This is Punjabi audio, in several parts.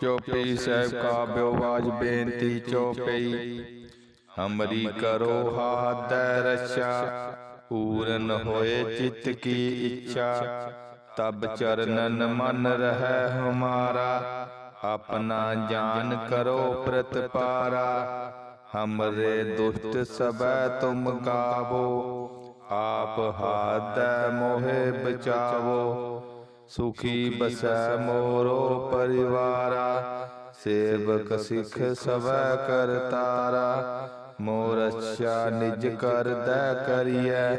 ਚੋਪਈ ਸਾਹਿਬ ਕਾ ਬਿਓਵਾਜ ਬੇਨਤੀ ਚੋਪਈ ਹਮਰੀ ਕਰੋ ਹਾਦੈ ਰਛਾ, ਪੂਰਨ ਹੋਏ ਚਿਤ ਕੀ ਇੱਛਾ। ਤਬ ਚਰਨਨ ਮਨ ਰਹਿ ਹਮਾਰਾ, ਆਪਣਾ ਜਾਨ ਕਰੋ ਪ੍ਰਤਪਾਰਾ ਹਮਰੇ ਦੁਸ਼ਟ ਸਬੈ ਤੁਮ ਗਾਵੋ, ਆਪ ਹਾਦੈ ਮੋਹਿ ਬਚਾਵੋ। ਸੁਖੀ ਬਸੈ ਮੋਰੋ ਪਰਿਵਾਰਾ ਸੇਵਕ ਸਿਖ ਸਵੈ ਕਰਤਾਰਾ। ਮੋਰ ਅੱਛਾ ਨਿਜ ਕਰਦੈ ਕਰੀਐ।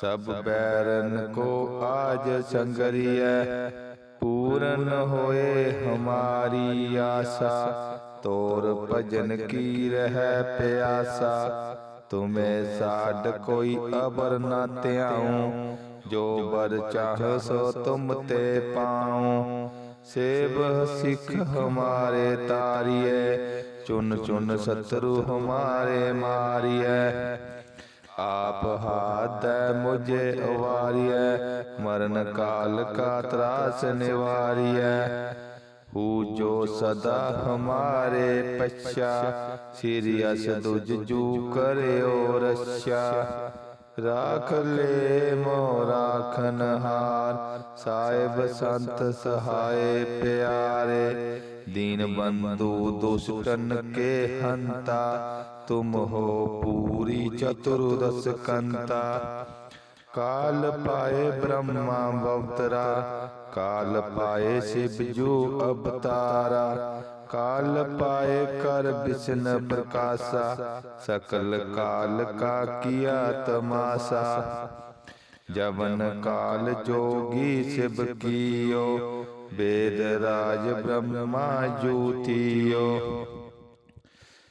ਸਭ ਬੈਰਨ ਕੋ ਆਜ ਸੰਗਰੀਐ। ਪੂਰਨ ਹੋਏ ਹਮਾਰੀ ਆਸਾ। ਤੋਰ ਭਜਨ ਕੀ ਰਹਿ ਪਿਆਸਾ। ਤੁਮੇ ਸਾਡ ਕੋਈ ਅਬਰ ਨਾ ਧਿਆਉ, ਜੋ ਬਰ ਚਾਹ ਸੋ ਤੁਮ ਤੇ ਪਾਉ। ਸੇਵ ਸਿੱਖ ਹਮਾਰੇ ਤਾਰੀਏ ਚੁਨ ਚੁਨ ਸਤਰੂ ਹਮਾਰੇ ਮਾਰੀਐ। ਆਪ ਹਾਦੈ ਮੁਝੇ ਅਵਾਰੀਐ, ਮਰਨ ਕਾਲ ਕਾ ਤਰਾਸ ਨਿਵਾਰੀਐ। ਹੂ ਜੋ ਸਦਾ ਹਮਾਰੇ ਪਛਾ ਸਿਰਿਅਸ ਦੁਜ ਜੂ ਕਰਿਓ ਰਛਾ। ਰਾਖ ਲੈ ਮੋ ਰਾਖਨ ਸਾਹਿਬ ਸੰਤ ਸਹਾਏ ਪਿਆਰੇ। ਦੀਨ ਬੰਦੂ ਦੁਸ਼ਟਨ ਕੇ ਹੰਤਾ, ਤੁਮ ਹੋ ਪੂਰੀ ਚਤੁਰਦਸ ਕੰਤਾ। ਕਾਲ ਪਾਏ ਬ੍ਰਹਮਾ ਬਵਤਰਾ ਕਾਲ ਪਾਏ ਸਿਵ ਜੂ ਅਵਤਾਰਾ ਕਾਲ ਪਾਏ ਕਰ ਬਿਸ਼ਨ ਪ੍ਰਕਾਸ਼ਾ ਸਕਲ ਕਾਲ ਕਾ ਕੀਆ ਤਮਾਸਾ ਜਵਨ ਕਾਲ ਜੋਗੀ ਸਿਵ ਕੀਓ ਵੇਦ ਰਾਜ ਬ੍ਰਹਮਾ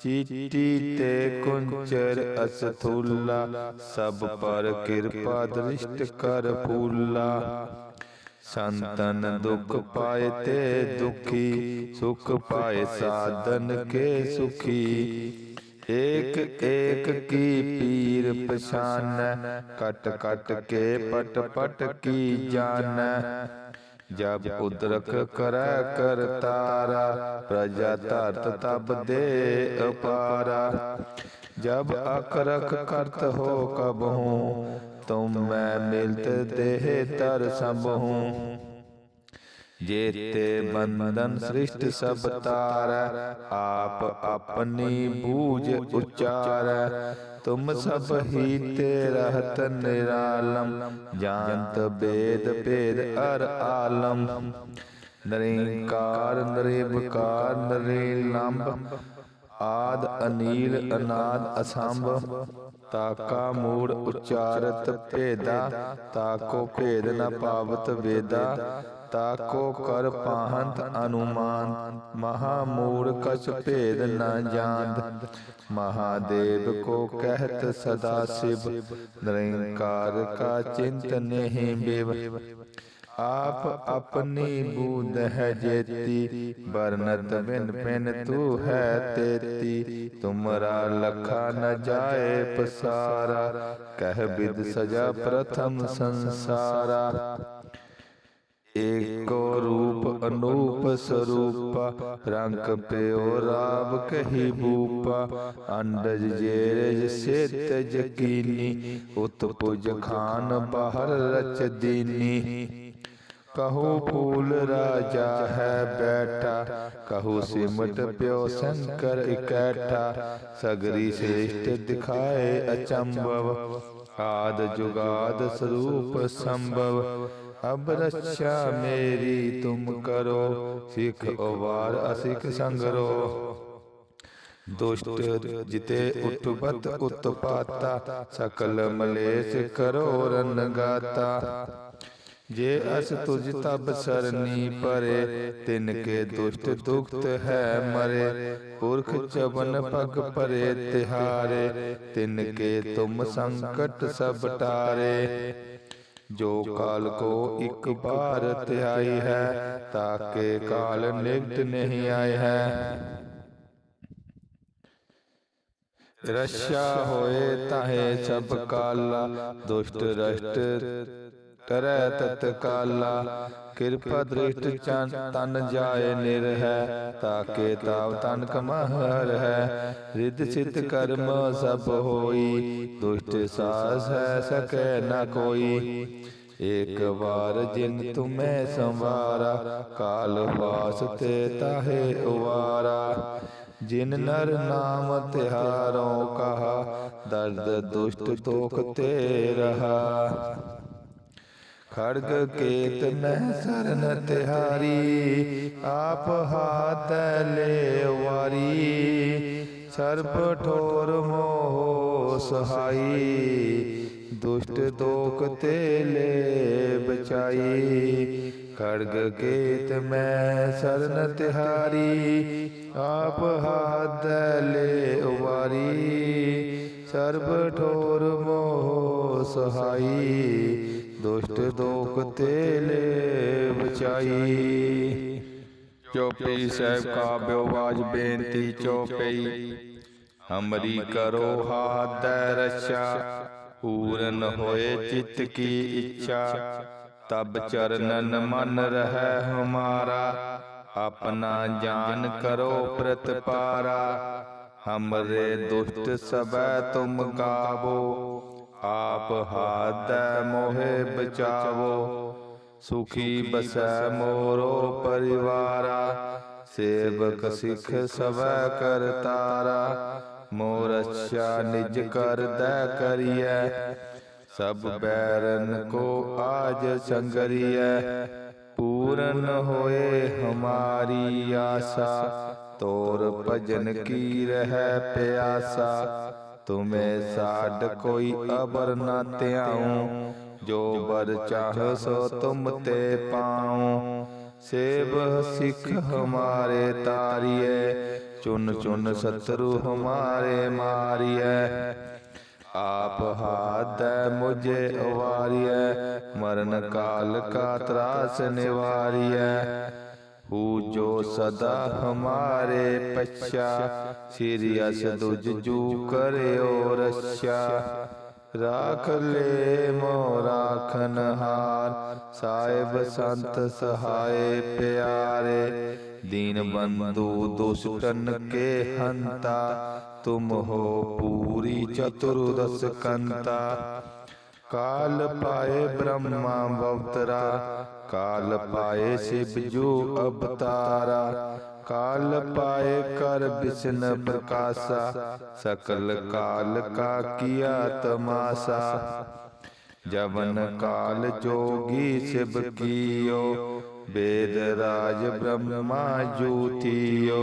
ਚੀਟੀ ਤੇ ਕੁੰਚਰ ਅਸਥੂਲਾ, ਸਭ ਪਰ ਕਿਰਪਾ ਦ੍ਰਿਸ਼ਟ ਕਰ ਫੂਲਾ। ਸੰਤਨ ਦੁਖ ਪਾਏ ਤੇ ਦੁਖੀ, ਸੁਖ ਪਾਏ ਸਾਧਨ ਕੇ ਸੁਖੀ। ਏਕ ਏਕ ਕੀ ਪੀਰ ਪਛਾਨੈ, ਕਟ ਕਟ ਕੇ ਪਟ ਪਟ ਕੀ ਜਾਣੈ ਜਬ ਉਦਰਕ ਕਰੈ ਕਰਤਾਰਾ ਪ੍ਰਜਾ ਧਰਤ ਤਬ ਦੇ ਅਪਾਰਾ। ਜਬ ਅਕਰਖ ਕਰਤ ਹੋ ਕਬਹੂ ਤੁਮ ਮੈਂ ਮਿਲਤ ਦੇਹ ਤਰ ਸੰਭਹੂ। ਜੇਤੇ ਬੰਦਨ ਸ੍ਰਿਸ਼ਟ ਸਭ ਤਾਰੈ, ਆਪ ਆਪਣੀ ਬੂਝ ਉਚਾਰੈ। ਤੁਮ ਸਭ ਹੀ ਤੇ ਰਹਤ ਨਿਰਾਲਮ, ਜਾਣਤ ਬੇਦ ਭੇਦ ਅਰ ਆਲਮ। ਨਿਰੰਕਾਰ ਨਿਰਭਕਾਰ ਨਿਰਲੰਭ ਆਦ ਅਨੀਲ, ਅਨਾਦ ਅਸੰਭ। ਤਾਕਾ ਮੂੜ ਉਚਾਰਤ ਭੇਦਾ, ਤਾਕੋ ਭੇਦ ਨ ਪਾਵਤ ਵੇਦਾ। ਤਾਕੋ ਕਰ ਪਾਹੰਤ ਅਨੁਮਾਨ ਮਹਾ ਮੂੜ ਕਛ ਭੇਦ ਨ ਜਾਣਦ। ਮਹਾਦੇਵ ਕੋ ਕਹਿਤ ਸਦਾ ਸਿਵ, ਨਿਰੰਕਾਰ ਕਾ ਚਿੰਤ ਨਹੀਂ ਬਿਵ। ਆਪ ਆਪਣੀ ਬੂਦ ਹੈ ਜੇਤੀ ਬਰਨਤ ਬਿਨ ਪਿਨ ਤੂ ਹੈ ਤੇਤੀ। ਤੁਮਰਾ ਲਖਾ ਨ ਜਾਏ ਪਸਾਰਾ, ਕਹਿ ਬਿਦ ਸਜਾ ਪ੍ਰਥਮ ਸੰਸਾਰਾ। ਏਕੋ ਰੂਪ ਅਨੂਪ ਸਰੂਪਾ, ਰੰਗ ਪਿਓ ਰਾਵ ਕਹੀ ਬੂਪਾ, ਅੰਡਜ ਜੇਰਜ ਸੇਤ ਜਕੀਨੀ ਉਤਪੁਜ ਖਾਨ ਬਾਹਰ ਰਚ ਦੀਨੀ। ਕਹੂ ਫੂਲ ਰਾਜਾ ਹੈ ਬੈਠਾ, ਕਹੂ ਸਿਮਟ ਪਿਓ ਸ਼ੰਕਰ ਇਕੈਠਾ, ਸਗਰੀ ਸ੍ਰੇਸ਼ਟ ਦਿਖਾਏ ਅਚੰਭਵ, ਆਦ ਜੁਗਾਦ ਸਰੂਪ ਸੰਭਵ। ਅਬ ਰੱਛਾ ਮੇਰੀ ਤੁਮ ਕਰੋ, ਸਿੱਖ ਉਵਾਰ ਅਸਿਖ ਸੰਗਰੋ। ਦੁਸ਼ਟ ਜਿਤੇ ਉਠਬਤ ਉਤਪਾਤਾ ਸਕਲ ਮਲੇਸ਼ ਕਰੋ ਰਨ ਜੇ ਅਸ ਤੁਜ ਤਬ ਸਰਨੀ ਪਰੇ ਤਿਨ ਕੇ ਦੁਸ਼ਟ ਦੁਖਤ ਹੈ ਮਰੇ। ਪੁਰਖ ਚਵਨ ਪਗ ਪਰੇ ਤਿਹਾਰੇ ਤਿਨ ਕੇ ਤੁਮ ਸੰਕਟ ਸਭ ਟਾਰੇ। ਜੋ ਕਾਲ ਕੋ ਇੱਕ ਭਾਰਤ ਆਈ ਹੈ, ਤਾਕੇ ਕਾਲ ਨਿਕਟ ਨਹੀਂ ਆਏ ਹੈ। ਰਸ਼ਾ ਹੋਏ ਤਾਹੇ ਸਭ ਕਾਲਾ, ਦੁਸ਼ਟ ਰਸ਼ਟ ਕਰੈ ਤਤ ਕਾਲਾ, ਕਿਰਪਾ ਦ੍ਰਿਸ਼ਟ ਚਨ ਤਨ ਜਾਏ ਨਿਰਹਿ ਤਾਕੇ ਤਾਵ ਤਨ ਕਮਹਰ ਹੈ। ਰਿੱਧ ਸਿੱਧ ਕਰਮ ਸਭ ਹੋਈ, ਦੁਸ਼ਟ ਸਾਸ ਹੈ ਸਕੈ ਨ ਕੋਈ। ਏਕ ਵਾਰ ਜਿਨ ਤੁਮੈ ਸੰਵਾਰਾ, ਕਾਲ ਵਾਸ ਤੇ ਤਾਹੇ ਉਵਾਰਾ। ਜਿਨ ਨਰ ਨਾਮ ਤਿਹਾਰੋਂ ਕਹਾ, ਦਰਦ ਦੁਸ਼ਟ ਤੋਖ ਤੇ ਰਹਾ। ਖੜਗ ਕੇਤ ਮਹਿ ਸਰਨ ਤਿਹਾਰੀ ਆਪ ਹਾਥ ਲੈ ਵਾਰੀ। ਸਰਬ ਠੋਰ ਮੋਹ ਸਹਾਈ ਦੁਸ਼ਟ ਦੋਖ ਤੇ ਲੈ ਬਚਾਈ। ਖੜਗ ਕੇਤ ਮੈਂ ਸਰਨ ਤਿਹਾਰੀ ਆਪ ਹਾਥ ਲੈ ਵਾਰੀ। ਸਰਬ ਠੋਰ ਮੋਹ ਸਹਾਈ ਦੁਸ਼ਟ ਦੋਖ ਤੇ ਲੈ ਬਚਾਈ। ਚੋਪਈ ਸਾਹਿਬ ਕਾ ਬਿਆਵਾਜ ਬੇਨਤੀ ਚੋਪਈ ਹਮਰੀ ਕਰੋ ਹਾਥ ਰਛਾ ਪੂਰਨ ਹੋਏ ਚਿਤ ਕੀ ਇੱਛਾ। ਤਬ ਚਰਨਨ ਮਨ ਰਹਿ ਹਮਾਰਾ ਆਪਣਾ ਜਾਨ ਕਰੋ ਪ੍ਰਤਪਾਰਾ। ਹਮਰੇ ਦੁਸ਼ਟ ਸਬੈ ਤੁਮ ਗਾਵੋ ਆਪ ਹਾਦੈ ਮੋਹਿ ਬਚਾਵੋ, ਸੁਖੀ ਬਸੈ ਮੋਰੋ ਪਰਿਵਾਰਾ, ਸੇਵਕ ਸਿੱਖ ਸਵੈ ਕਰਤਾਰਾ ਮੋਰ ਅੱਛਾ ਨਿਜ ਕਰਦੈ ਕਰੀਐ, ਸਭ ਬੈਰਨ ਕੋ ਆਜ ਸੰਗਰੀਐ, ਪੂਰਨ ਹੋਏ ਹਮਾਰੀ ਆਸਾ, ਤੋਰ ਭਜਨ ਕੀ ਰਹਿ ਪਿਆਸਾ। ਤੁਮੇ ਸਾਡ ਕੋਈ ਅਬਰ ਨਾ ਧਿਆਉ, ਜੋ ਬਰ ਚਾਹ ਸੋ ਤੁਮ ਤੇ ਪਾਉ। ਸੇਵ ਸਿੱਖ ਹਮਾਰੇ ਤਾਰੀਏ ਚੁਨ ਚੁਨ ਸਤਰੂ ਹਮਾਰੇ ਮਾਰੀਐ। ਆਪ ਹਾਦੈ ਮੁਝੇ ਅਵਾਰੀਐ, ਮਰਨ ਕਾਲ ਕਾ ਤਰਾਸ ਨਿਵਾਰੀਐ। ਹੂ ਜੋ ਸਦਾ ਹਮਾਰੇ ਪਛਾ ਸਿਰਿ ਅਸ ਦੁਜ ਜੂ ਕਰਿਓ ਰਛਾ ਰਾਖ ਲੈ ਮੋ ਰਾਖਨ ਸਾਹਿਬ ਸੰਤ ਸਹਾਏ ਪਿਆਰੇ ਦੀਨ ਬੰਦੂ ਦੁਸ਼ਟਨ ਕੇ ਹੰਤਾ ਤੁਮ ਹੋ ਪੂਰੀ ਚਤੁਰਦਸ ਕੰਤਾ ਕਾਲ ਪਾਏ ਬ੍ਰਹਮਾ ਬਵਤਰਾ ਕਾਲ ਪਾਏ ਸਿਵ ਜੋ ਅਵਤਾਰਾ ਕਾਲ ਪਾਏ ਕਰ ਬਿਸ਼ਨ ਪ੍ਰਕਾਸ਼ਾ ਸਕਲ ਕਾਲ ਕਾ ਕੀਆ ਤਮਾਸਾ ਜਵਨ ਕਾਲ ਜੋਗੀ ਸਿਵ ਕੀਓ ਵੇਦ ਰਾਜ ਬ੍ਰਹਮਾ ਜੂਤੀਓ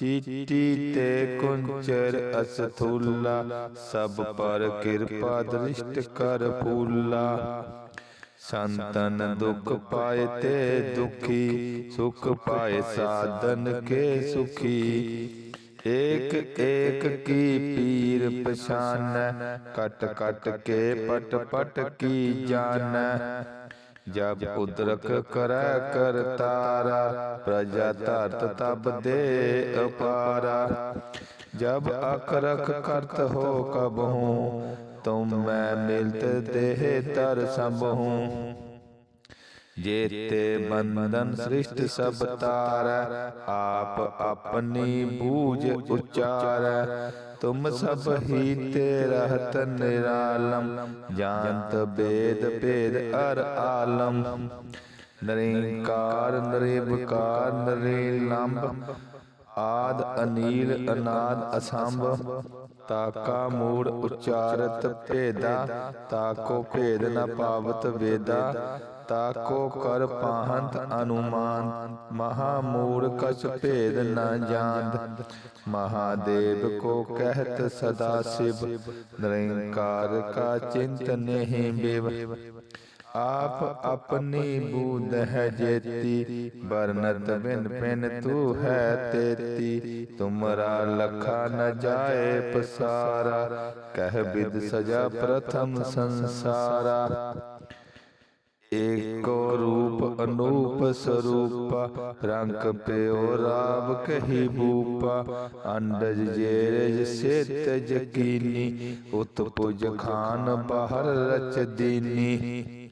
ਚੀਟੀ ਤੇ ਕੁੰਚਰ ਅਸਥੂਲਾ, ਸਭ ਪਰ ਕਿਰਪਾ ਦ੍ਰਿਸ਼ਟ ਕਰ ਫੂਲਾ। ਸੰਤਨ ਦੁਖ ਪਾਏ ਤੇ ਦੁਖੀ, ਸੁਖ ਪਾਏ ਸਾਧਨ ਕੇ ਸੁਖੀ। ਏਕ ਏਕ ਕੀ ਪੀਰ ਪਛਾਨ ਕਟ ਕਟ ਕੇ ਪਟ ਪਟ ਕੀ ਜਾਣੈ ਜਬ ਉਦਰਕ ਕਰੈ ਕਰਤਾਰਾ ਪ੍ਰਜਾ ਧਰਤ ਤਬ ਦੇ ਅਪਾਰਾ। ਜਬ ਅਕਰਖ ਕਰਤ ਹੋ ਕਬਹੂ ਤੁਮ ਮੈਂ ਮਿਲਤ ਦੇਹ ਤਰ ਸਭ। ਹੂੰ ਜੇਤੇ ਬੰਧਨ ਸ੍ਰਿਸ਼ਟ ਸਭ ਤਾਰੈ, ਆਪ ਆਪਣੀ ਬੂਝ ਉਚਾਰੈ। ਤੁਮ ਸਭ ਹੀ ਤੇ ਰਹਤ ਨਿਰਾਲਮ, ਜਾਣਤ ਬੇਦ ਭੇਦ ਅਰ ਆਲਮ। ਨਿਰੰਕਾਰ ਨਿਰਭਕਾਰ ਨਿਰਲੰਭ, ਆਦ, ਅਨੀਲ, ਅਨਾਦ, ਅਸੰਭ। ਤਾਕਾ ਮੂੜ ਉਚਾਰਤ ਭੇਦਾ, ਤਾਕੋ ਭੇਦ ਨ ਪਾਵਤ ਵੇਦਾ। ਤਾਕੋ ਕਰ ਪਾਹੰਤ ਅਨੁਮਾਨ ਮਹਾ ਮੂੜ ਕਛ ਭੇਦ ਨ ਜਾਣਦ। ਮਹਾਦੇਵ ਕੋ ਕਹਿਤ ਸਦਾ ਸਿਵ, ਨਿਰੰਕਾਰ ਕਾ ਚਿੰਤ ਨਹੀਂ ਬਿਵ। ਆਪ ਆਪਣੀ ਬੂਦ ਹੈ ਜੇਤੀ ਬਰਨਤ ਬਿਨ ਪਿਨ ਤੂ ਹੈ ਤੇਤੀ। ਤੁਮਰਾ ਲਖਾ ਨ ਜਾਏ ਪਸਾਰਾ, ਕਹਿ ਬਿਦ ਸਜਾ ਪ੍ਰਥਮ ਸੰਸਾਰਾ। ਏਕੋ ਰੂਪ ਅਨੂਪ ਸਰੂਪਾ, ਰੰਗ ਪਿਓ ਰਾਵ ਕਹੀ ਭੂਪਾ, ਅੰਡਜ ਜੇਰਜ ਸੇਤ ਜਕੀਨੀ ਉਤਪੁਜ ਖਾਨ ਬਾਹਰ ਰਚ ਦੀਨੀ।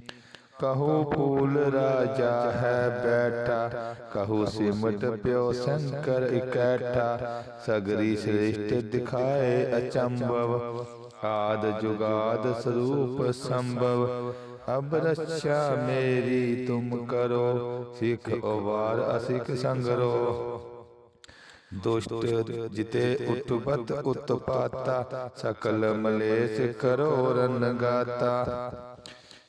ਕਹੂ ਪੂਲ ਰਾਜਾ ਹੈ ਬੈਠਾ, ਕਹੂ ਸਿਮਟ ਪਿਓ ਸ਼ੰਕਰ ਇਕੈਠਾ, ਸਗਰੀ ਸ੍ਰੇਸ਼ਟ ਦਿਖਾਏ ਅਚੰਭਵ, ਆਦ ਜੁਗਾਦ ਸਰੂਪ ਸੰਭਵ। ਅਬ ਰੱਛਾ ਮੇਰੀ ਤੁਮ ਕਰੋ, ਸਿੱਖ ਉਵਾਰ ਅਸਿਕ ਸੰਗਰੋ। ਦੁਸ਼ਟ ਜਿਤੇ ਉਤਪਤ ਉਤਪਾਤਾ ਸਕਲ ਮਲੇਸ਼ ਕਰੋ ਰਨ ਗਾਤਾ।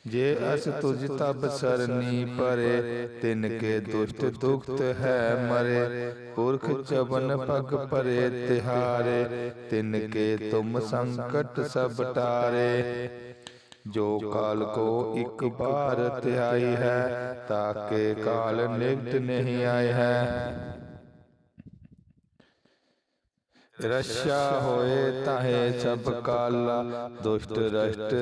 ਜੇ ਅਸ ਤੁਝ ਤਬ ਸਰਨੀ ਪਰੇ, ਤਿਨ ਕੇ ਦੁਸ਼ਟ ਦੁਖਤ ਹੈ ਮਰੇ। ਪੁਰਖ ਚਵਨ ਪਗ ਪਰੇ ਤਿਹਾਰੇ, ਤਿਨ ਕੇ ਤੁਮ ਸੰਕਟ ਸਭ ਟਾਰੇ। ਜੋ ਕਾਲ ਕੋ ਇੱਕ ਬਾਰ ਧਿਆਈ ਹੈ, ਤਾਕੇ ਕਾਲ ਨਿਕਟ ਨਹੀਂ ਆਏ ਹੈ। ਰਸ਼ਾ ਹੋਏ ਤਾਹੇ ਸਭ ਕਾਲਾ, ਦੁਸ਼ਟ ਰਸ਼ਟ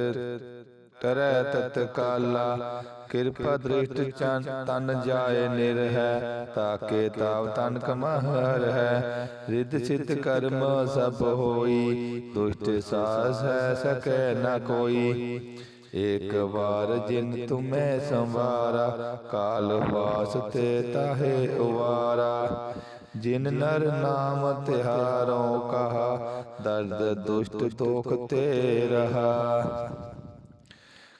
ਤਰੈ ਤਤਕਾਲਾ ਕਿਰਪਾ ਦ੍ਰਿਸ਼ਟ ਚੰ ਤਨ ਜਾਏ ਨਿਰ ਹੈ, ਤਾਕੇ ਤਾਵ ਤਨ ਕਮਹਰ ਹੈ। ਰਿੱਧ ਸਿੱਧ ਕਰਮ ਸਭ ਹੋਈ, ਦੁਸ਼ਟ ਸਾਸ ਹੈ ਸਕੈ ਨ ਕੋਈ। ਏਕ ਵਾਰ ਜਿਨ ਤੁਮੈ ਸੰਵਾਰਾ, ਕਾਲ ਵਾਸਤੇ ਤਾਹੇ ਉਵਾਰਾ। ਜਿਨ ਨਰ ਨਾਮ ਤਿਹਾਰੋ ਕਹਾ, ਦਰਦ ਦੁਸ਼ਟ ਤੋਖ ਤੇ ਰਹਾ।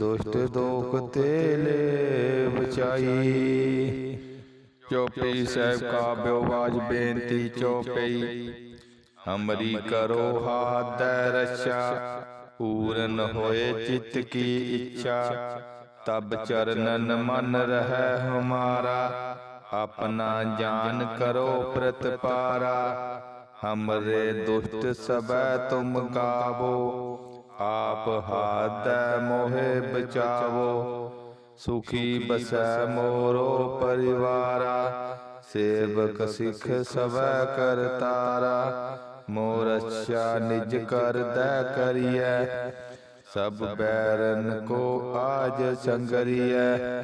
ਦੁਸ਼ਟ ਦੋਖ ਤੇ ਲੈ ਬਚਾਈ। ਚੋਪਈ ਸਾਹਿਬ ਕਾ ਬਿਵਾਜ ਬੇਨਤੀ ਚੋਪਈ ਹਮਰੀ ਕਰੋ ਹਾਥ ਰਛਾ, ਪੂਰਨ ਹੋਏ ਚਿਤ ਕੀ ਇੱਛਾ। ਤਬ ਚਰਨਨ ਮਨ ਰਹਿ ਹਮਾਰਾ, ਆਪਣਾ ਜਾਨ ਕਰੋ ਪ੍ਰਤਪਾਰਾ ਹਮਰੇ ਦੁਸ਼ਟ ਸਬੈ ਤੁਮ ਗਾਵੋ ਆਪ ਹਾਦੈ ਮੋਹਿ ਬਚਾਵੋ, ਸੁਖੀ ਬਸੈ ਮੋਰੋ ਪਰਿਵਾਰਾ, ਸੇਵਕ ਸਿੱਖ ਸਵੈ ਕਰਤਾਰਾ ਮੋਰ ਅੱਛਾ ਨਿਜ ਕਰਦੈ ਕਰੀਐ, ਸਭ ਬੈਰਨ ਕੋ ਆਜ ਸੰਗਰੀਐ,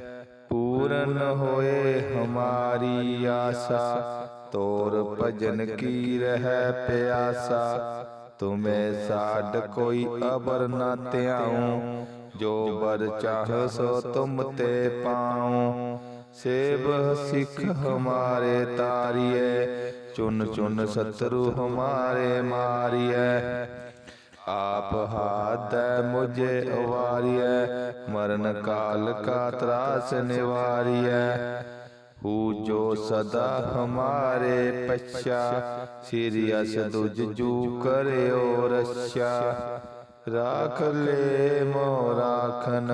ਪੂਰਨ ਹੋਏ ਹਮਾਰੀ ਆਸਾ, ਤੋਰ ਭਜਨ ਕੀ ਰਹਿ ਪਿਆਸਾ ਤੁਮੇ ਸਾਡ ਕੋਈ ਅਬਰ ਨਾ ਧਿਆਉ। ਜੋ ਬਰ ਚਾਹ ਸੋ ਤੁਮ ਤੇ ਪਾਉ। ਸੇਬ ਸਿੱਖ ਹਮਾਰੇ ਤਾਰੀਏ ਚੁਨ ਚੁਨ ਸਤਰੂ ਹਮਾਰੇ ਮਾਰੀਐ। ਆਪ ਹਾਦੈ ਮੁਝੇ ਅਵਾਰੀਐ। ਮਰਨ ਕਾਲ ਕਾ ਤਰਾਸ ਨਿਵਾਰੀਐ। ਹੂ ਜੋ ਸਦਾ ਹਮਾਰੇ ਪਛਾ ਸਿਰਿ ਅਸ ਦੁਜ ਜੂ ਕਰਿਓ ਰਛਾ ਰਾਖ ਲੈ ਮੋ ਰਾਖਨ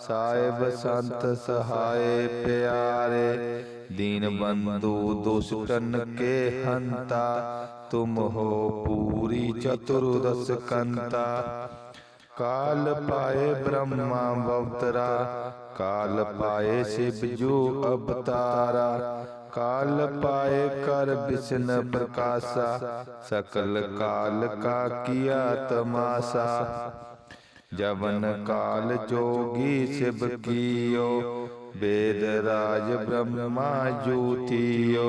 ਸਾਹਿਬ ਸੰਤ ਸਹਾਏ ਪਿਆਰੇ ਦੀਨ ਬੰਦੂ ਦੁਸ਼ਟਨ ਕੇ ਹੰਤਾ ਤੁਮ ਹੋ ਪੂਰੀ ਚਤੁਰਦਸ ਕੰਤਾ ਕਾਲ ਪਾਏ ਬ੍ਰਹਮਾ ਬਵਤਰਾ ਕਾਲ ਪਾਏ ਸਿਵ ਜੂ ਅਵਤਾਰਾ ਕਾਲ ਪਾਏ ਕਰ ਬਿਸ਼ਨ ਪ੍ਰਕਾਸ਼ਾ ਸਕਲ ਕਾਲ ਕਾ ਕੀਆ ਤਮਾਸਾ ਜਵਨ ਕਾਲ ਜੋਗੀ ਸਿਵ ਕੀਓ ਵੇਦ ਰਾਜ ਬ੍ਰਹਮਾ ਜੂਤੀਓ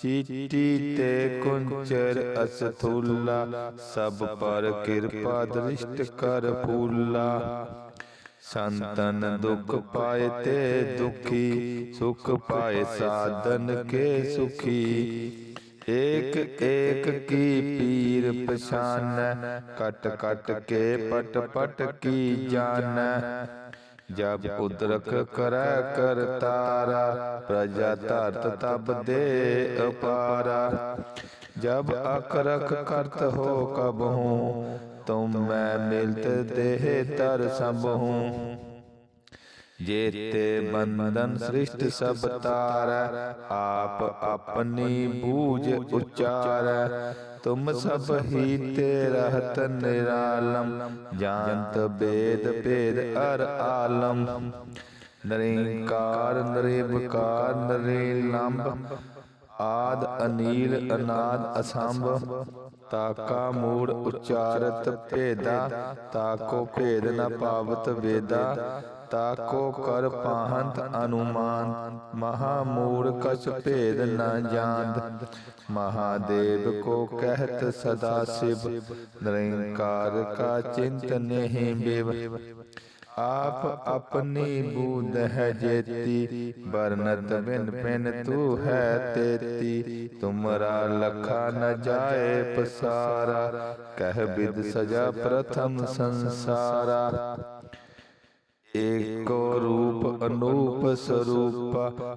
ਚੀਟੀ ਤੇ ਕੁੰਚਰ ਅਸਥੂਲਾ, ਸਭ ਪਰ ਕਿਰਪਾ ਦ੍ਰਿਸ਼ਟ ਕਰ ਫੂਲਾ। ਸੰਤਨ ਦੁਖ ਪਾਏ ਤੇ ਦੁਖੀ, ਸੁਖ ਪਾਏ ਸਾਧਨ ਕੇ ਸੁਖੀ। ਏਕ ਏਕ ਕੀ ਪੀਰ ਪਛਾਨੈ, ਕਟ ਕਟ ਕੇ ਪਟ ਪਟ ਕੀ ਜਾਣੈ ਜਬ ਉਦਰਕ ਕਰੈ ਕਰਤਾਰਾ ਪ੍ਰਜਾ ਧਰਤ ਤਬ ਦੇ ਅਪਾਰਾ। ਜਬ ਅਕਰਖ ਕਰਤ ਹੋ ਕਬ ਹੂੰ ਤੁਮ ਮੈਂ ਮਿਲਤ ਦੇਹ ਤਰ ਸਭ ਹੂੰ ਜੇਤੇ ਬੰਦਨ ਸ੍ਰਿਸ਼ਟ ਸਭ ਤਾਰੈ ਆਪ ਆਪਣੀ ਬੂਝ ਉਚਾਰੈ। ਤੁਮ ਸਭ ਹੀ ਤੇ ਰਹਤ ਨਿਰਾਲਮ ਜਾਣਤ ਬੇਦ ਭੇਦ ਅਰ ਆਲਮ। ਨਿਰੰਕਾਰ ਨਿਰਭਕਾਰ ਨਿਰਲੰਭ, ਆਦ ਅਨੀਲ, ਅਨਾਦ ਅਸੰਭ। ਤਾਕਾ ਮੂੜ ਉਚਾਰਤ ਭੇਦਾ, ਤਾਕੋ ਭੇਦ ਨ ਪਾਵਤ ਵੇਦਾ। ਤਾਕੋ ਕਰ ਪਾਹੰਤ ਅਨੁਮਾਨ ਮਹਾ ਮੂੜ ਕਛ ਭੇਦ ਨਾ ਜਾਣਦ। ਮਹਾਦੇਵ ਕੋ ਕਹਿਤ ਸਦਾ ਸਿਵ, ਨਿਰੰਕਾਰ ਕਾ ਚਿੰਤ ਨਹੀਂ ਬਿਵ। ਆਪ ਆਪਣੀ ਬੂਦ ਹੈ ਜੇਤੀ ਬਰਨਤ ਬਿਨ ਪਿਨ ਤੂ ਹੈ ਤੇਤੀ। ਤੁਮਰਾ ਲਖਾ ਨ ਜਾਏ ਪਸਾਰਾ, ਕਹਿ ਬਿਦ ਸਜਾ ਪ੍ਰਥਮ ਸੰਸਾਰਾ। ਏਕੋ ਰੂਪ ਅਨੂਪ ਸਰੂਪ,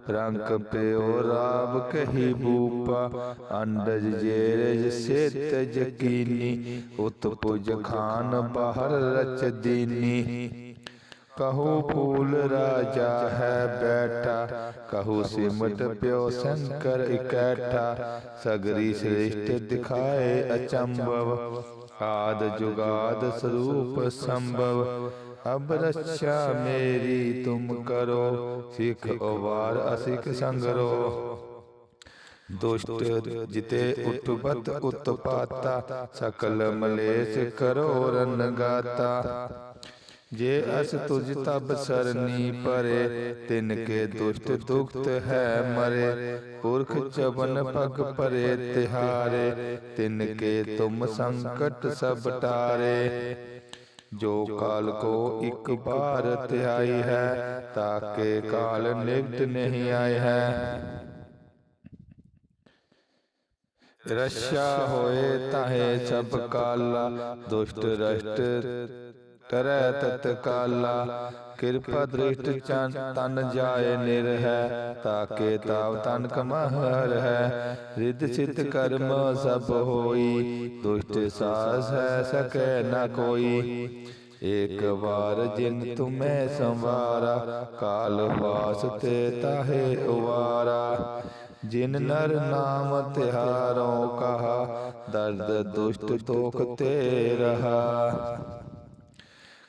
ਰੰਗ ਪਿਓ ਰਾਵ ਕਹੀ ਬੂਪਾ, ਅੰਡਜ ਜੇਰਜ ਸੇਤ ਜਕੀਨੀ ਉਤਪੁਜ ਖਾਨ ਬਾਹਰ ਰਚ ਦੀਨੀ। ਕਹੂ ਫੂਲ ਰਾਜਾ ਹੈ ਬੈਠਾ, ਕਹੂ ਸਿਮਟ ਪਿਓ ਸ਼ੰਕਰ ਇਕੈਠਾ, ਸਗਰੀ ਸ੍ਰਿਸ਼ਟ ਦਿਖਾਏ ਅਚੰਭਵ, ਆਦ ਜੁਗਾਦ ਸਰੂਪ ਸੰਭਵ। ਅਬ ਰੱਛਾ ਮੇਰੀ, ਤੁਮ ਕਰੋ ਸਿੱਖ ਉਵਾਰ ਅਸਿਕ ਸੰਗਰੋ। ਦੁਸ਼ਟ ਜਿਤੇ ਉਠਬਤ ਉਤਪਾਤਾ, ਸਕਲ ਮਲੇਸ਼ ਕਰੋ ਰਨ ਜੇ ਅਸ ਤੁਜ ਤਬ ਸਰਨੀ ਪਰੇ ਤਿਨ ਕੇ ਦੁਸ਼ਟ ਦੁਖਤ ਹੈ ਮਰੇ। ਪੁਰਖ ਚਵਨ ਪਗ ਪਰੇ ਤਿਹਾਰੇ ਤਿਨ ਕੇ ਤੁਮ ਸੰਕਟ ਸਭ ਟਾਰੇ। ਜੋ ਕਾਲ ਕੋ ਇੱਕ ਬਾਰ ਆਈ ਹੈ, ਤਾਕੇ ਕਾਲ ਨਿਕਟ ਨਹੀਂ ਆਏ ਹੈ। ਰਸ਼ਾ ਹੋਏ ਤਾਹੇ ਸਭ ਕਾਲਾ, ਦੁਸ਼ਟ ਰਸ਼ਟ ਤਰੈ ਤਤ ਕਾਲਾ ਕਿਰਪਾ ਦ੍ਰਿਸ਼ਟ ਚਨ ਤਨ ਜਾਏ ਨਿਰ ਹੈ, ਤਾਕੇ ਤਾਵ ਤਨ ਕਮਹਰ ਹੈ। ਰਿੱਧ ਸਿੱਧ ਕਰਮ ਸਭ ਹੋਈ, ਦੁਸ਼ਟ ਸਾਸ ਹੈ ਸਕੈ ਨਾ ਕੋਈ। ਏਕ ਵਾਰ ਜਿਨ ਤੁਮੈ ਸੰਵਾਰਾ, ਕਾਲ ਵਾਸਤੇ ਤਾਹੇ ਉਵਾਰਾ। ਜਿਨ ਨਰ ਨਾਮ ਤਿਹਾਰੋਂ ਕਹਾ, ਦਰਦ ਦੁਸ਼ਟ ਤੋਖ ਤੇ ਰਹਾ।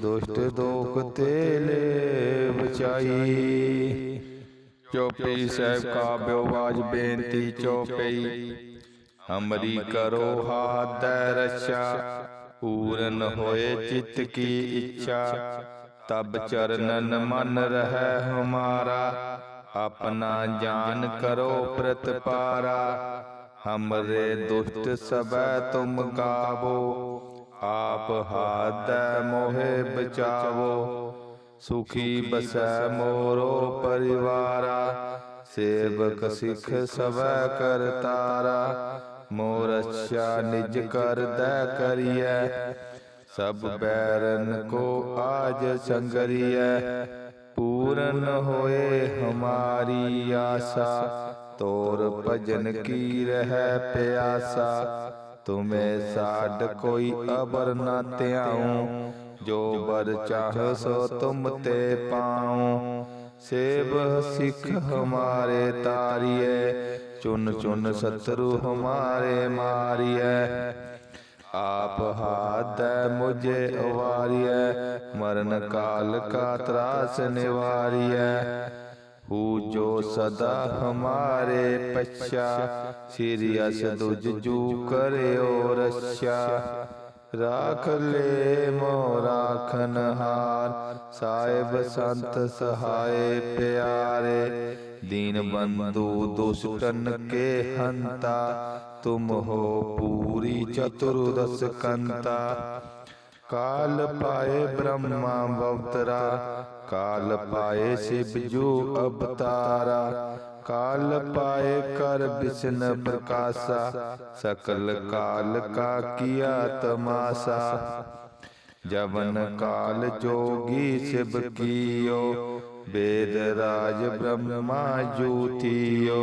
ਦੁਸ਼ਟ ਦੋਖ ਤੇ ਲੈ ਬਚਾਈ। ਚੋਪਈ ਸਾਹਿਬ ਕਾ ਬਿਆਵਾਜ ਬੇਨਤੀ ਚੋਪਈ ਹਮਰੀ ਕਰੋ ਹਾਥ ਰਛਾ। ਪੂਰਨ ਹੋਏ ਚਿਤ ਕੀ ਇੱਛਾ। ਤਬ ਚਰਨਨ ਮਨ ਰਹਿ ਹਮਾਰਾ। ਆਪਣਾ ਜਾਨ ਕਰੋ ਪ੍ਰਤਪਾਰਾ। ਹਮਰੇ ਦੁਸ਼ਟ ਸਬੈ ਤੁਮ ਗਾਵੋ ਆਪ ਹਾਥ ਮੋਹਿ ਬਚਾਵੋ ਸੁਖੀ ਬਸੈ ਮੋਰੋ ਪਰਿਵਾਰਾ ਸੇਵਕ ਸਿੱਖ ਸਵੈ ਕਰਤਾਰਾ ਮੋਰ ਅੱਛਾ ਨਿਜ ਕਰਦੈ ਕਰੀਐ ਸਭ ਬੈਰਨ ਕੋ ਆਜ ਸੰਗਰੀਐ ਪੂਰਨ ਹੋਏ ਹਮਾਰੀ ਆਸਾ ਤੋਰ ਭਜਨ ਕੀ ਰਹਿ ਪਿਆਸਾ। ਤੁਮੇ ਸਾਡ ਕੋਈ ਅਬਰ ਨਾ ਧਿਆਉ, ਜੋ ਬਰ ਚਾਹ ਸੋ ਤੁਮ ਤੇ ਪਾਉ। ਸੇਵ ਸਿੱਖ ਹਮਾਰੇ ਤਾਰੀਏ ਚੁਨ ਚੁਨ ਸਤਰੂ ਹਮਾਰੇ ਮਾਰੀਐ। ਆਪ ਹਾਥ ਮੁਝੇ ਅਵਾਰੀਐ, ਮਰਨ ਕਾਲ ਕਾ ਤਰਾਸ ਨਿਵਾਰੀਐ। ਹੂ ਜੋ ਸਦਾ ਹਮਾਰੇ ਪਛਾ ਸਿਰਿ ਅਸ ਦੁਜ ਜੂ ਕਰਿਓ ਰਛਾ ਰਾਖ ਲੈ ਮੋ ਰਾਖਨ ਸਾਹਿਬ ਸੰਤ ਸਹਾਏ ਪਿਆਰੇ ਦੀਨ ਬੰਦੂ ਦੁਸ਼ਟਨ ਕੇ ਹੰਤਾ ਤੁਮ ਹੋ ਪੂਰੀ ਚਤੁਰਦਸ ਕੰਤਾ ਕਾਲ ਪਾਏ ਬ੍ਰਹਮਾ ਬਵਤਰਾ ਕਾਲ ਪਾਏ ਸਿਵ ਜੂ ਅਵਤਾਰਾ ਕਾਲ ਪਾਏ ਕਰ ਬਿਸ਼ਨ ਪ੍ਰਕਾਸ਼ਾ ਸਕਲ ਕਾਲ ਕਾ ਕੀਆ ਤਮਾਸਾ ਜਵਨ ਕਾਲ ਜੋਗੀ ਸਿਵ ਕੀਓ ਵੇਦ ਰਾਜ ਬ੍ਰਹਮਾ ਜੂਤੀਓ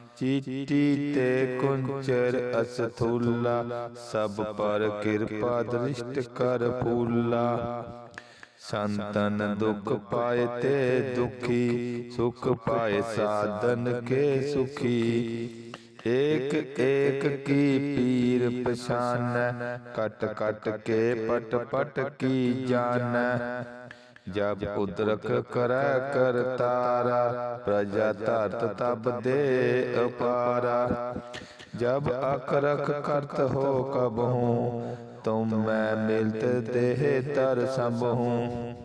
ਚੀਟੀ ਤੇ ਕੁੰਚਰ ਅਸਥੂਲਾ, ਸਭ ਪਰ ਕਿਰਪਾ ਦ੍ਰਿਸ਼ਟ ਕਰ ਫੂਲਾ। ਸੰਤਨ ਦੁਖ ਪਾਏ ਤੇ ਦੁਖੀ, ਸੁਖ ਪਾਏ ਸਾਧਨ ਕੇ ਸੁਖੀ। ਏਕ ਏਕ ਕੀ ਪੀਰ ਪਛਾਨ ਕਟ ਕਟ ਕੇ ਪਟ ਪਟ ਕੀ ਜਾਨ। ਜਬ ਉਦਰਕ ਕਰੈ ਕਰਤਾਰਾ ਪ੍ਰਜਾ ਧਰਤ ਤਬ ਦੇ ਅਪਾਰਾ। ਜਬ ਅਕਰਖ ਕਰਤ ਹੋ ਕਬਹੂ ਤੁਮ ਮੈਂ ਮਿਲਤ ਦੇਹ ਤਰ ਸਭ। ਹੂੰ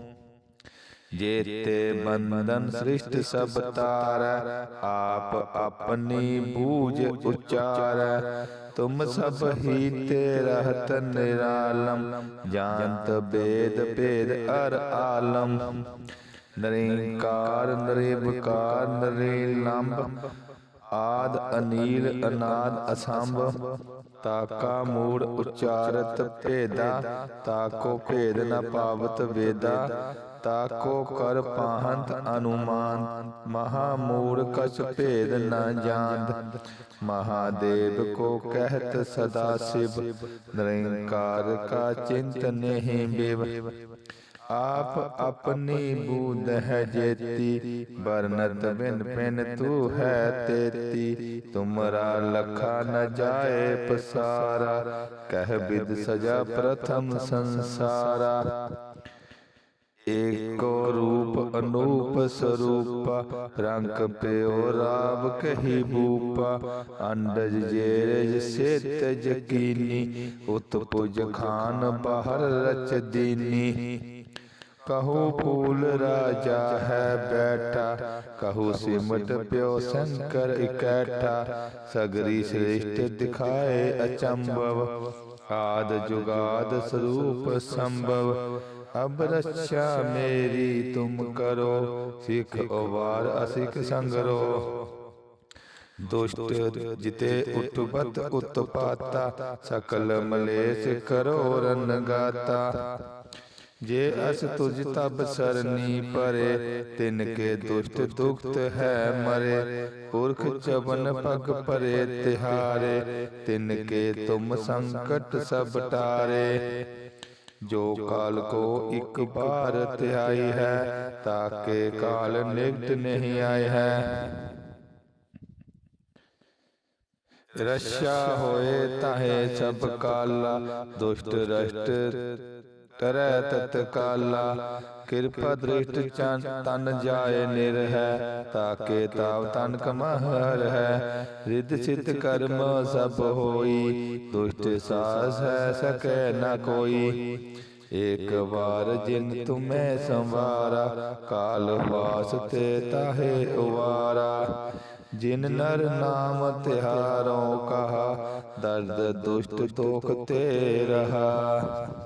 ਜੇਤੇ ਬੰਧਨ ਸ੍ਰਿਸ਼ਟ ਸਭ ਤਾਰੈ ਆਪ ਆਪਣੀ ਬੂਝ ਉਚਾਰੈ। ਤੁਮ ਸਭ ਹੀ ਤੇ ਰਹਤ ਨਿਰਾਲਮ, ਜਾਣਤ ਬੇਦ ਭੇਦ ਅਰ ਆਲਮ। ਨਰੇਕਾਰ ਨਰੇਬਕਾਰ ਨਰੇਲੰਬ ਆਦ ਅਨੀਲ, ਅਨਾਦ ਅਸੰਭ। ਤਾਕਾ ਮੂੜ ਉਚਾਰਤ ਭੇਦਾ ਤਾਕੋ ਭੇਦ ਨ ਪਾਵਤ ਵੇਦਾ। ताको कर पाहंत अनुमान महामूर्ख कछ भेद न जानत महादेव को कहत सदा शिव निरंकार का चिंत नहीं बेव आप अपनी बूंद है जेती बरनत बिन पिन तू है तेती तुमरा लखा न जाए पसारा कह विद सजा प्रथम संसारा ਏਕੋ ਰੂਪ ਅਨੂਪ ਸਰੂਪ, ਰੰਗ ਪਿਓ ਰਾਵ ਕਹੀ ਬੂਪਾ, ਅੰਡਜ ਜੇਰਜ ਸੇਤ ਜਕੀਨੀ ਉਤ ਪੁਜ ਖਾਨ ਬਾਹਰ ਰਚ ਦੀਨੀ। ਕਹੂ ਪੂਲ ਰਾਜਾ ਹੈ ਬੈਠਾ, ਕਹੂ ਸਿਮਟ ਪਿਓ ਸ਼ੰਕਰ ਇਕੱਠਾ, ਸਗਰੀ ਸ੍ਰਿਸ਼ਟ ਦਿਖਾਏ ਅਚੰਭਵ, ਆਦ ਜੁਗਾਦ ਸਰੂਪ ਸੰਭਵ। ਅਬ ਰੱਛਾ ਮੇਰੀ ਤੁਮ ਕਰੋ, ਸਿੱਖ ਉਵਾਰ ਅਸਿੱਖ ਸੰਗਰੋ। ਦੁਸ਼ਟ ਜਿਤੇ ਉਤਪਤ ਉਤਪਾਤਾ ਸਕਲ ਮਲੇਸ਼ ਕਰੋ ਰਨ ਗਾਤਾ। ਜੇ ਅਸ ਤੁਝ ਤਬ ਸਰਨੀ ਪਰੇ, ਤਿਨ ਕੇ ਦੁਸ਼ਟ ਦੁਖਤ ਹੈ ਮਰੇ। ਪੁਰਖ ਚਵਨ ਪਗ ਪਰੇ ਤਿਹਾਰੇ, ਤਿਨ ਕੇ ਤੁਮ ਸੰਕਟ ਸਭ ਟਾਰੇ। ਜੋ ਕਾਲ ਕੋ ਇੱਕ ਬਾਰ ਧਿਆਈ ਹੈ ਤਾਂ ਕਿ ਕਾਲ ਨਿਕਟ ਨਹੀਂ ਆਏ ਹੈ। ਰਸ਼ਾ ਹੋਏ ਤਾਹੇ ਸਭ ਕਾਲਾ ਦੁਸ਼ਟ ਰਸ਼ਟ ਤਤ ਕਾਲਾ, ਕਿਰਪਾ ਦ੍ਰਿਸ਼ਟ ਚੰ ਤਨ ਜਾਏ ਨਿਰ ਹੈ ਤਾਕੇ ਤਾਵ ਤਨ ਕਮਹਰ ਹੈ। ਰਿੱਧ ਸਿੱਧ ਕਰਮ ਸਭ ਹੋਈ, ਦੁਸ਼ਟ ਸਾਸ ਹੈ ਸਕੈ ਨ ਕੋਈ। ਏਕ ਵਾਰ ਜਿਨ ਤੁਮੈ ਸੰਵਾਰਾ, ਕਾਲ ਵਾਸਤੇ ਤਾਹੇ ਉਵਾਰਾ। ਜਿਨ ਨਰ ਨਾਮ ਤਿਹਾਰੋ ਕਹਾ, ਦਰਦ ਦੁਸ਼ਟ ਤੋਖ ਤੇ ਰਹਾ।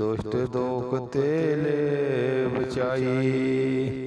ਦੁਸ਼ਟ ਦੋਖ ਤੇ ਲੈ ਬਚਾਈ।